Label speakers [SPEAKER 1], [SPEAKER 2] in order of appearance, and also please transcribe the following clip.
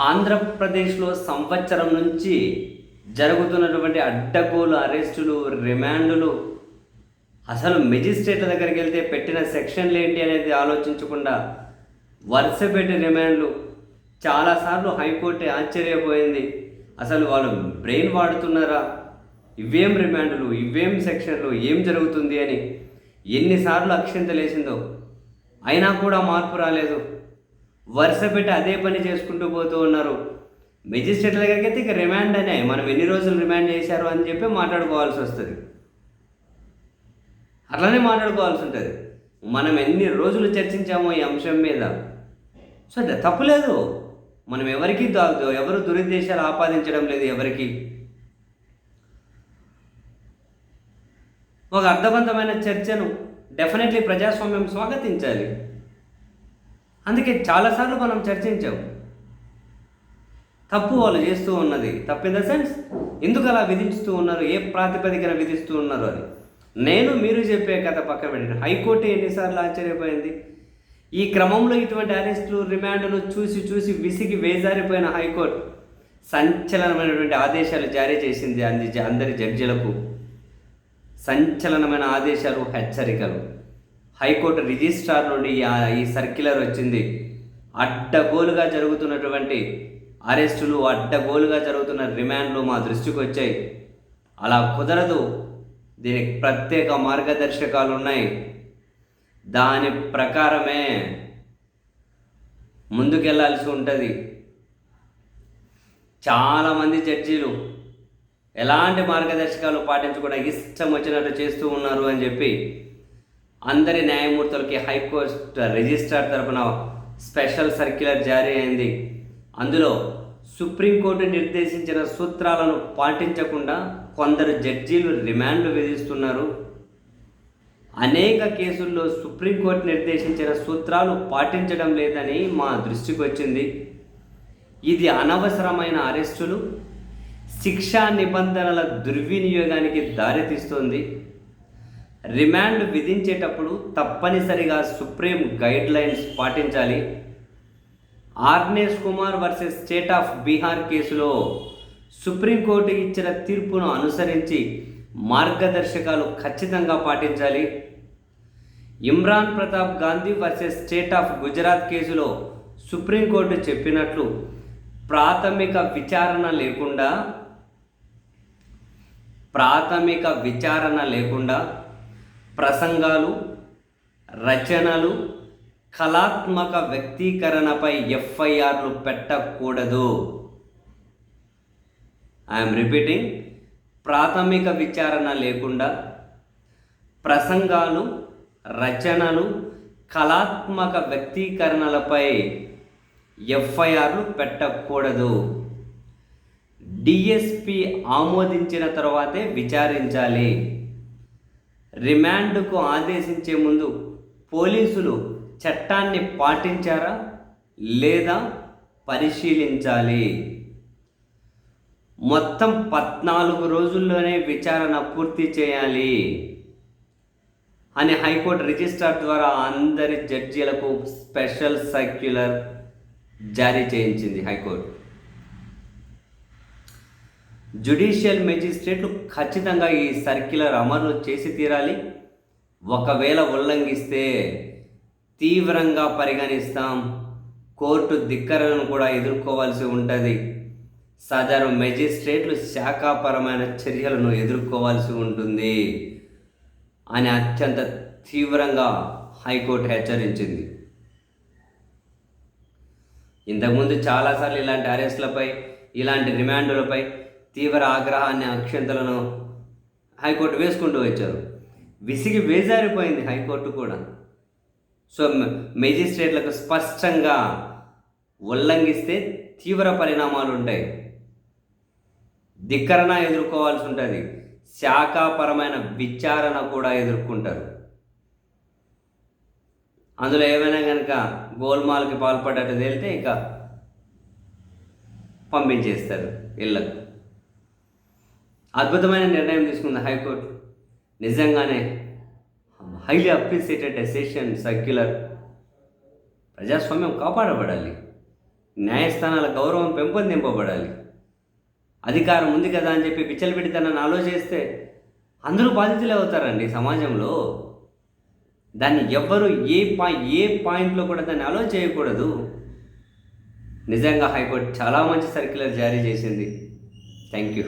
[SPEAKER 1] ఆంధ్రప్రదేశ్లో సంవత్సరం నుంచి జరుగుతున్నటువంటి అడ్డగోలు అరెస్టులు రిమాండ్లు అసలు మెజిస్ట్రేట్ల దగ్గరికి వెళ్తే పెట్టిన సెక్షన్లు ఏంటి అనేది ఆలోచించకుండా వరుస పెట్టి రిమాండ్లు. చాలాసార్లు హైకోర్టు ఆశ్చర్యపోయింది. అసలు వాళ్ళు బ్రెయిన్ వాడుతున్నారా? ఇవేం రిమాండ్లు? ఇవేం సెక్షన్లు? ఏం జరుగుతుంది అని. ఎన్నిసార్లు అక్షింతలేసిందో. అయినా కూడా మార్పు రాలేదు. వరుస పెట్టి అదే పని చేసుకుంటూ పోతూ ఉన్నారు. మెజిస్ట్రేట్ల దగ్గరికి అయితే ఇక రిమాండ్ అనే మనం ఎన్ని రోజులు రిమాండ్ చేశారు అని చెప్పి మాట్లాడుకోవాల్సి వస్తుంది. అట్లానే మాట్లాడుకోవాల్సి ఉంటుంది. మనం ఎన్ని రోజులు చర్చించామో ఈ అంశం మీద. సో అది తప్పులేదు మనం ఎవరికి దా- ఎవరు దురుద్దేశాలు ఆపాదించడం లేదు ఎవరికి. ఒక అర్థవంతమైన చర్చను డెఫినెట్లీ ప్రజాస్వామ్యం స్వాగతించాలి. అందుకే చాలాసార్లు మనం చర్చించాం. తప్పు వాళ్ళు చేస్తూ ఉన్నది తప్పు ఇన్ ద సెన్స్ ఎందుకు అలా విధిస్తూ ఉన్నారు? ఏ ప్రాతిపదికన విధిస్తూ ఉన్నారు అని. నేను మీరు చెప్పే కథ పక్క పెట్టిన హైకోర్టు ఎన్నిసార్లు ఆశ్చర్యపోయింది? ఈ క్రమంలో ఇటువంటి అరెస్టులు రిమాండ్లు చూసి చూసి విసిగి వేజారిపోయిన హైకోర్టు సంచలనమైనటువంటి ఆదేశాలు జారీ చేసింది అంది అందరి జడ్జిలకు. సంచలనమైన ఆదేశాలు హెచ్చరికలు. హైకోర్టు రిజిస్ట్రార్ నుండి ఈ సర్క్యులర్ వచ్చింది. అడ్డగోలుగా జరుగుతున్నటువంటి అరెస్టులు అడ్డగోలుగా జరుగుతున్న రిమాండ్లు మా దృష్టికి వచ్చాయి. అలా కుదరదు. దీనికి ప్రత్యేక మార్గదర్శకాలు ఉన్నాయి. దాని ప్రకారమే ముందుకెళ్ళాల్సి ఉంటుంది. చాలామంది జడ్జీలు ఎలాంటి మార్గదర్శకాలు పాటించకుండా ఇష్టం వచ్చినట్టు చేస్తూ ఉన్నారు అని చెప్పి అందరి న్యాయమూర్తులకి హైకోర్టు రిజిస్ట్రార్ తరపున స్పెషల్ సర్క్యులర్ జారీ అయింది. అందులో సుప్రీంకోర్టు నిర్దేశించిన సూత్రాలను పాటించకుండా కొందరు జడ్జీలు రిమాండ్లు విధిస్తున్నారు. అనేక కేసుల్లో సుప్రీంకోర్టు నిర్దేశించిన సూత్రాలు పాటించడం లేదని మా దృష్టికి వచ్చింది. ఇది అనవసరమైన అరెస్టులు శిక్షా నిబంధనల దుర్వినియోగానికి దారితీస్తుంది. రిమాండ్ విధించేటప్పుడు తప్పనిసరిగా సుప్రీం గైడ్ లైన్స్ పాటించాలి. Arnesh Kumar versus state of Bihar కేసులో సుప్రీంకోర్టు ఇచ్చిన తీర్పును అనుసరించి మార్గదర్శకాలు ఖచ్చితంగా పాటించాలి. Imran Pratap Gandhi versus state of Gujarat కేసులో సుప్రీంకోర్టు చెప్పినట్లు ప్రాథమిక విచారణ లేకుండా ప్రాథమిక విచారణ లేకుండా ప్రసంగాలు రచనలు కళాత్మక వ్యక్తీకరణపై ఎఫ్ఐఆర్లు పెట్టకూడదు. ఐఎమ్ రిపీటింగ్ ప్రాథమిక విచారణ లేకుండా ప్రసంగాలు రచనలు కళాత్మక వ్యక్తీకరణలపై ఎఫ్ఐఆర్లు పెట్టకూడదు. డిఎస్పి ఆమోదించిన తర్వాతే విచారించాలి. రిమాండ్కు ఆదేశించే ముందు పోలీసులు చట్టాన్ని పాటించారా లేదా పరిశీలించాలి? మొత్తం పద్నాలుగు రోజుల్లోనే విచారణ పూర్తి చేయాలి అని హైకోర్టు రిజిస్ట్రార్ ద్వారా అందరి జడ్జీలకు స్పెషల్ సర్క్యులర్ జారీ చేయించింది హైకోర్టు. జ్యుడిషియల్ మెజిస్ట్రేట్లు ఖచ్చితంగా ఈ సర్క్యులర్ అమలు చేసి తీరాలి. ఒకవేళ ఉల్లంఘిస్తే తీవ్రంగా పరిగణిస్తాం. కోర్టు ధిక్కరలను కూడా ఎదుర్కోవాల్సి ఉంటుంది. సదరు మెజిస్ట్రేట్లు శాఖాపరమైన చర్యలను ఎదుర్కోవాల్సి ఉంటుంది అని అత్యంత తీవ్రంగా హైకోర్టు హెచ్చరించింది. ఇంతకుముందు చాలాసార్లు ఇలాంటి అరెస్టులపై ఇలాంటి రిమాండులపై తీవ్ర ఆగ్రహాన్ని అక్షంతలను హైకోర్టు వేసుకుంటూ వచ్చారు. విసిగి వేజారిపోయింది హైకోర్టు కూడా. సో మెజిస్ట్రేట్లకు స్పష్టంగా ఉల్లంఘిస్తే తీవ్ర పరిణామాలు ఉంటాయి. ధిక్కరణ ఎదుర్కోవాల్సి ఉంటుంది. శాఖాపరమైన విచారణ కూడా ఎదుర్కొంటారు. అందులో ఏమైనా కనుక గోల్మాల్కి పాల్పడ్డట్టు తేలితే ఇక పంపించేస్తారు ఇళ్ళకు. అద్భుతమైన నిర్ణయం తీసుకుంది హైకోర్టు. నిజంగానే హైలీ అప్రిసియేటెడ్ డెసిషన్ సర్క్యులర్ ప్రజాస్వామ్యం కాపాడబడాలి. న్యాయస్థానాల గౌరవం పెంపొందింపబడాలి. అధికారం ఉంది కదా అని చెప్పి పిచ్చలపెట్టితనని ఆలోచిస్తే అందరూ బాధితులే అవుతారండి సమాజంలో. దాన్ని ఎవ్వరు ఏ పాయి ఏ పాయింట్లో కూడా దాన్ని అలో చేయకూడదు. నిజంగా హైకోర్టు చాలా మంచి సర్క్యులర్ జారీ చేసింది. Thank you